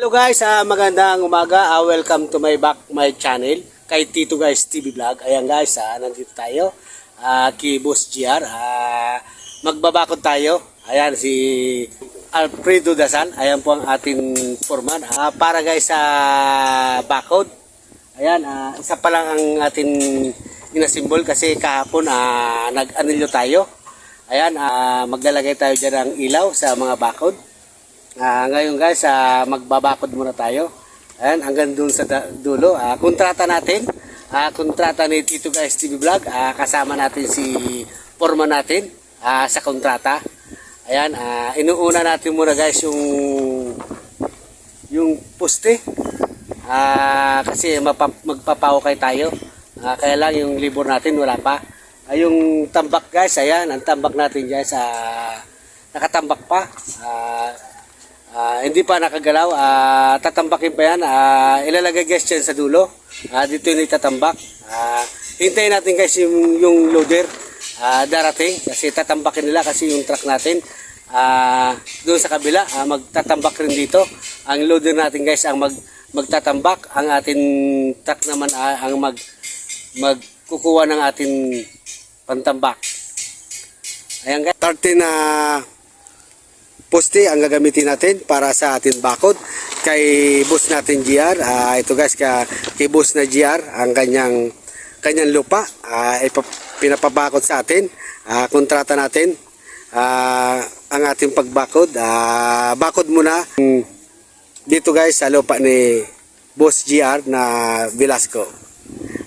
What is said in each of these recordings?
Hello guys, ah, magandang umaga. Ah, welcome to my back my channel kay Tito Guys TV Vlog. Ayan guys, ah, nandito tayo ah, kay Boss GR. Ah, magbabakod tayo. Ayan si Alfredo Dasal. Ayan po ang ating foreman. Ah, para guys sa bakod. Ayan, ah, isa pa lang ang ating inasimbol kasi kahapon ah, nag-anilyo tayo. Ayan, ah, maglalagay tayo dyan ng ilaw sa mga bakod. Ah, ngayon guys, ah, magbabakod muna tayo. Ayan, hanggang dun sa dulo. Ah, kontrata natin. Ah, kontrata ni Tito Guys TV Vlog. Ah, kasama natin si forma natin ah, sa kontrata. Ayan, ah, inuuna natin muna guys yung yung poste. Ah, kasi magpapahukay tayo. Ah, kaya lang yung libor natin wala pa. Ah, yung tambak guys, ayan, ang tambak natin guys, ah, nakatambak pa. Ah, Ah, hindi pa nakagalaw. Ah, tatambakin pa yan. Ah, ilalagay guys dyan sa dulo. Ah, dito yung itatambak. Ah, hintayin natin guys yung, yung loader ah, darating. Kasi tatambakin nila kasi yung truck natin ah, doon sa kabila. Ah, magtatambak rin dito. Ang loader natin guys ang mag, magtatambak. Ang ating truck naman ah, ang mag, magkukuha ng ating pantambak. Ayan guys. 13 na poste ang gagamitin natin para sa ating bakod. Kay boss natin GR Ah, ito guys ka, kay boss na GR ang kanyang kanyang lupa ipa- pinapabakod sa atin. Ah, kontrata natin. Ah, ang ating pagbakod. Ah, bakod muna. Dito guys sa lupa ni boss GR na Velasco.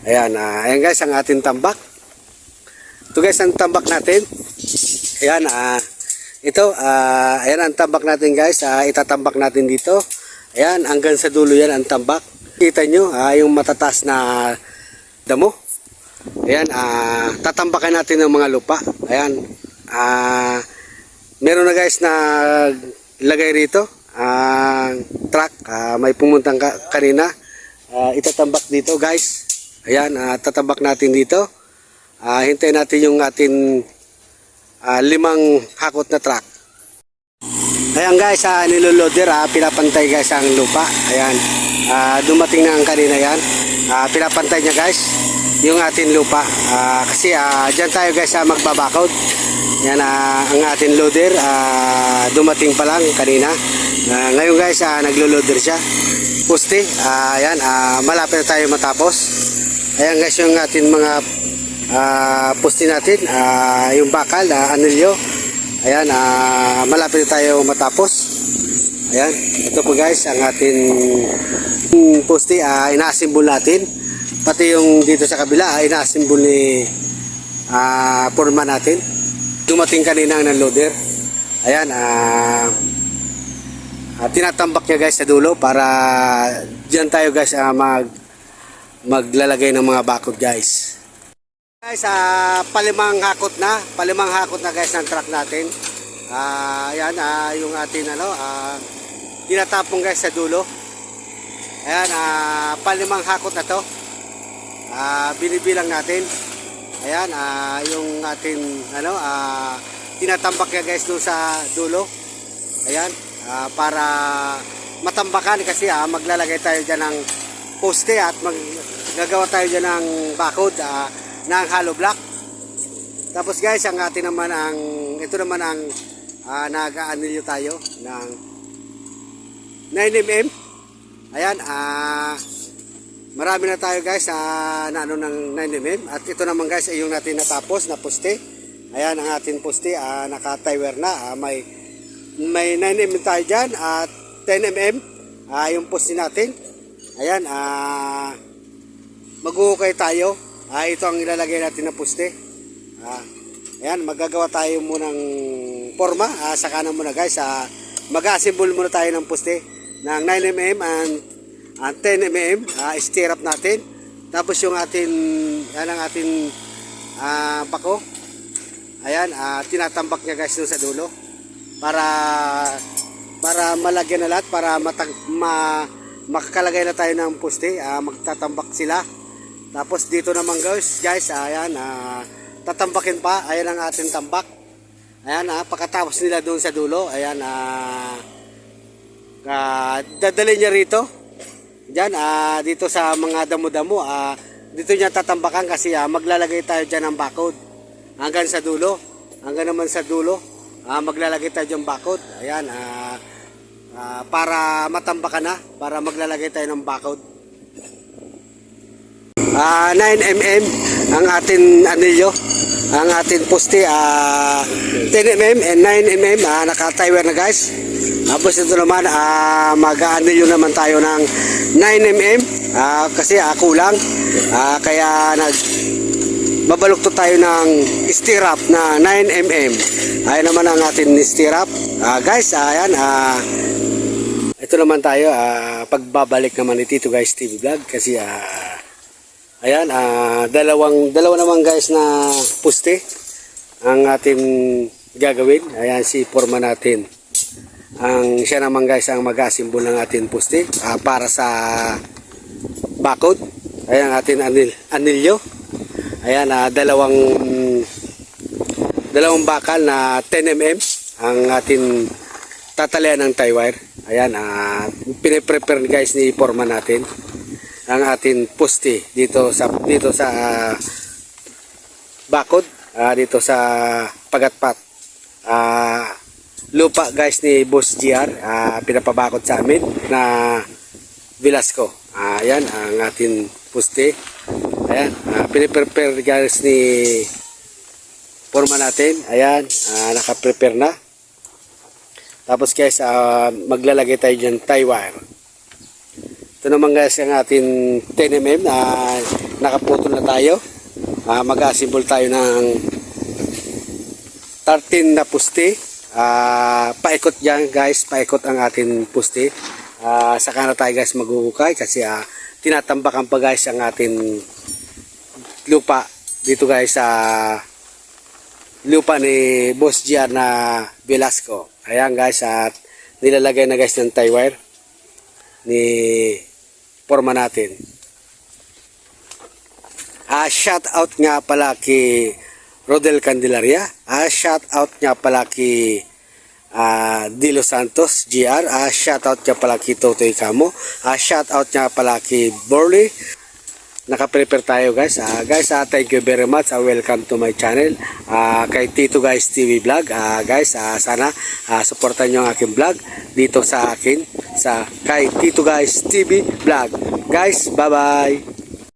Ayan, ah, ayan guys ang ating tambak. Ito guys ang tambak natin. Ayan ah ito, ah, ayan ang tambak natin guys. Ah, itatambak natin dito. Ayan, hanggang sa dulo yan ang tambak. Kita nyo, ah, yung matataas na damo. Ayan, ah, tatambakan natin ng mga lupa. Ayan, ah, meron na guys na lagay rito. Ah, truck, ah, may pumuntang ka- kanina. Ah, itatambak dito guys. Ayan, ah, tatambak natin dito. Ah, hintayin natin yung ating ah, limang hakot na truck. Ayan guys, ah, niloloader, ah, pinapantay guys ang lupa. Ayan, ah, dumating na ang kanina yan. Ah, pinapantay niya guys yung ating lupa. Ah, kasi ah, dyan tayo guys ah, magbabakod. Yan ah, ang ating loader, ah, dumating pa lang kanina. Ah, ngayon guys, ah, naglo-loader siya. Poste, ah, ayan, ah, malapit na tayo matapos. Ayan guys yung ating mga ah poste natin, ah, yung bakal, ah, anilyo. Ayan, ah, malapit na tayo matapos. Ayan, ito po guys, ang ating poste, ah, inaasimbol natin. Pati yung dito sa kabila, ah, inaasimbol ni ah, forma natin. Dumating kanina ng loader. Ayan, ah, ah, tinatambak niya guys sa dulo para diyan tayo guys ah, mag maglalagay ng mga bakod guys. Guys, ah, palimang hakot na, palimang hakot na guys ng truck natin. Ah, ayan, ah, yung atin ano, ah, tinatapong guys sa dulo. Ayan, ah, palimang hakot na to. Ah, binibilang natin. Ayan, ah, yung atin ano, ah, tinatambak niya guys doon sa dulo. Ayan, ah, para matambakan kasi ah, maglalagay tayo dyan ng poste at maggagawa tayo dyan ng bakod ah, ng hollow block. Tapos guys, ang atin naman ang ito naman ang uh, nag-aanilyo tayo ng 9mm. Ayan, ah marami na tayo guys sa na ano ng 9mm at ito naman guys ay yung natin natapos na poste. Ayan ang ating poste, ah, naka-tiwer na, ah, may may 9mm tayo diyan at 10mm ah, yung poste natin. Ayan, ah maghuhukay tayo. Ah, ito ang ilalagay natin na poste. Ah, ayan, magagawa tayo munang forma. Ah, saka na muna guys. Ah, mag-assemble muna tayo ng poste ng 9mm and, and 10mm. Ah, stirrup natin. Tapos yung atin, yan ang atin ah, pako. Ayan, ah, tinatambak niya guys sa dulo. Para para malagyan na lahat, para matag, ma, makakalagay na tayo ng poste. Ah, magtatambak sila. Tapos dito naman guys, guys, ayan, ah, tatambakin pa. Ayan ang ating tambak. Ayan, ah, pagkatapos nila doon sa dulo, ayan, ah, Ah, dadalhin niya rito. Diyan, ah, dito sa mga damo-damo. Ah, dito niya tatambakan kasi ah, maglalagay tayo dyan ng bakod. Hanggang sa dulo. Hanggang naman sa dulo. Ah, maglalagay tayo dyan bakod. Ayan, ah, ah, para matambakan na. Para maglalagay tayo ng bakod. Ah, 9mm ang atin anilyo. Ang atin poste ah 10mm and 9mm ah, naka-timer na guys. Tapos ito naman ah mag-anilyo naman tayo ng 9mm ah, kasi ah, kulang. Ah, kaya nag babalukto tayo ng stirrup na 9mm. Ayan naman ang atin stirrup. Ah, guys, ayan ah ito naman tayo ah, pagbabalik naman ni Tito Guys TV Vlog kasi ah Ayan, ah, dalawang dalawa naman guys na puste ang ating gagawin. Ayan si forma natin. Ang siya naman guys ang mag-asimbol ng ating puste ah, para sa bakod. Ayan ang ating anil, anilyo. Ayan, ah, dalawang dalawang bakal na 10 mm ang ating tatalian ng tie wire. Ayan, ah, piniprepare guys ni forma natin ang ating poste dito sa dito sa ah, bakod ah, dito sa pagatpat. Ah, lupa guys ni Boss GR ah, pinapabakod sa amin na Velasco. Ah, ayan ang ating poste ayan ah, piniprepare guys ni forma natin. Ayan ah, nakaprepare na. Tapos guys ah, maglalagay tayo dyan tie wire ito naman guys ang ating 10mm na nakaputol na tayo. Ah, mag-assemble tayo ng 13 na puste. Ah, paikot yan guys, paikot ang ating puste. Ah, saka na tayo guys maghuhukay kasi ah, tinatambakan pa guys ang ating lupa dito guys sa lupa ni Boss GR na Velasco. Ayan guys at nilalagay na guys ng tie wire ni forma natin. Ah, shout out nga pala kay Rodel Candelaria. Ah, shout out nga pala kay ah, Dilo Santos, GR. Ah, shout out nga pala kay Totoy Camo. Ah, shout out nga pala kay Borley. Naka-prepare tayo guys. Ah, guys, ah, thank you very much. Ah, welcome to my channel. Ah, kay Tito Guys TV Vlog. Ah, guys, ah, sana ah, supportan nyo ang aking vlog dito sa akin sa kay Tito Guys TV Vlog. Guys, bye-bye.